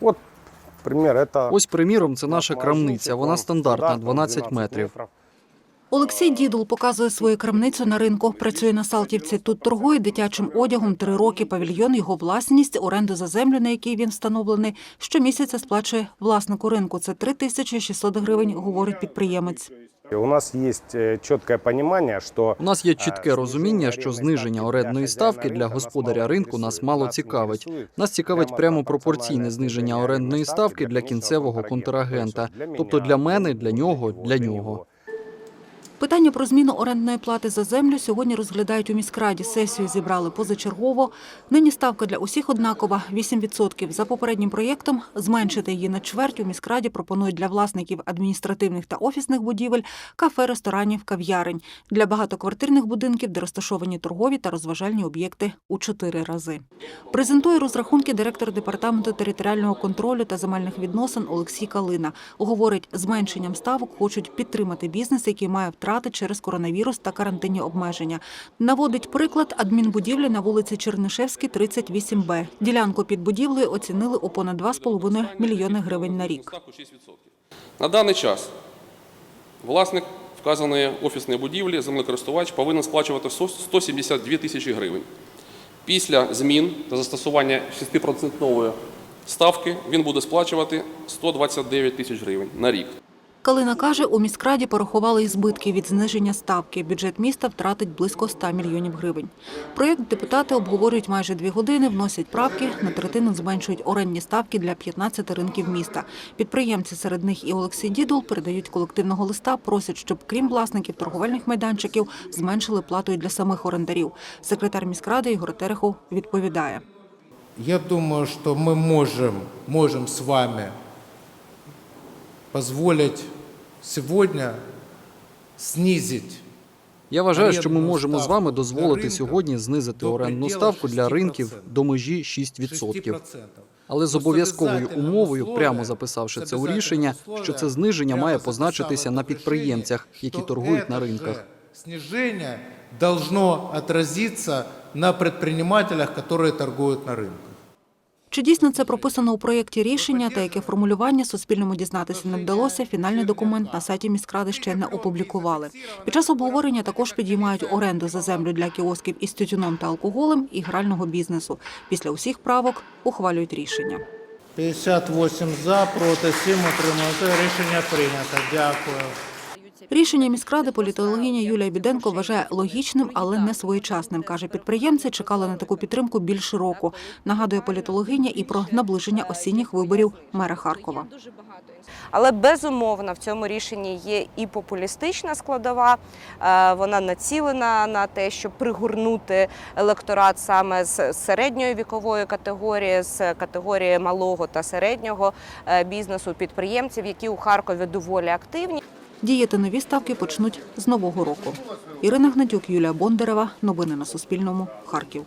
Вот пример, это... Ось, приміром, це наша крамниця. Вона стандартна, 12 метрів. Олексій Дідул показує свою крамницю на ринку. Працює на Салтівці. Тут торгує дитячим одягом три роки. Павільйон його власність, оренду за землю, на якій він встановлений. Щомісяця сплачує власнику ринку. Це 3600 гривень, говорить підприємець. У нас є чітке понимание, что... У нас є чітке розуміння, що зниження орендної ставки для господаря ринку нас мало цікавить. Нас цікавить прямо пропорційне зниження орендної ставки для кінцевого контрагента, тобто для мене, для нього, для нього. Питання про зміну орендної плати за землю сьогодні розглядають у міськраді. Сесію зібрали позачергово. Нині ставка для усіх однакова – 8%. За попереднім проєктом зменшити її на чверть у міськраді пропонують для власників адміністративних та офісних будівель, кафе, ресторанів, кав'ярень. Для багатоквартирних будинків, де розташовані торгові та розважальні об'єкти – у чотири рази. Презентує розрахунки директор департаменту територіального контролю та земельних відносин Олексій Калина. Говорить, зменшенням ставок хочуть підтримати бізнес, який має втрати через коронавірус та карантинні обмеження. Наводить приклад адмінбудівлі на вулиці Чернишевській, 38Б. Ділянку під будівлею оцінили у понад 2,5 мільйони гривень на рік. На даний час власник вказаної офісної будівлі, землекористувач, повинен сплачувати 172 тисячі гривень. Після змін та застосування 6% ставки він буде сплачувати 129 тисяч гривень на рік. Калина каже, у міськраді порахували і збитки від зниження ставки. Бюджет міста втратить близько 100 мільйонів гривень. Проєкт депутати обговорюють майже дві години, вносять правки, на третину зменшують орендні ставки для 15 ринків міста. Підприємці, серед них і Олексій Дідул, передають колективного листа, просять, щоб крім власників торговельних майданчиків зменшили плату і для самих орендарів. Секретар міськради Ігор Терехов відповідає. Я думаю, что мы можем, можем с вами позволить сегодня снизить Я вважаю, що ми Орендну можемо з ставку вами для дозволити ринку сьогодні знизити до орендну предела ставку для 6%. ринків до межі 6%. 6%. Але з Просто обов'язковою обов'язательним умовою, условием- прямо записавши з це у обов'язательним рішення, що условием це зниження прямо має записав позначитися в на решении, підприємцях, які що торгують это на же ринках. Снижение должно отразиться на предпринимателях, которые торгуют на рынке. Чи дійсно це прописано у проєкті рішення та яке формулювання Суспільному дізнатися не вдалося, фінальний документ на сайті міськради ще не опублікували. Під час обговорення також підіймають оренду за землю для кіосків із тютюном та алкоголем і грального бізнесу. Після усіх правок ухвалюють рішення. 58 за, проти 7 утримуються. Рішення прийнято. Дякую. Рішення міськради політологиня Юлія Біденко вважає логічним, але не своєчасним. Каже, підприємці чекали на таку підтримку більше року. Нагадує політологиня і про наближення осінніх виборів мера Харкова. Але безумовно в цьому рішенні є і популістична складова. Е, Вона націлена на те, щоб пригорнути електорат саме з середньої вікової категорії, з категорії малого та середнього е, бізнесу, підприємців, які у Харкові доволі активні. Діяти нові ставки почнуть з нового року. Ірина Гнатюк, Юлія Бондарева. Новини на Суспільному. Харків.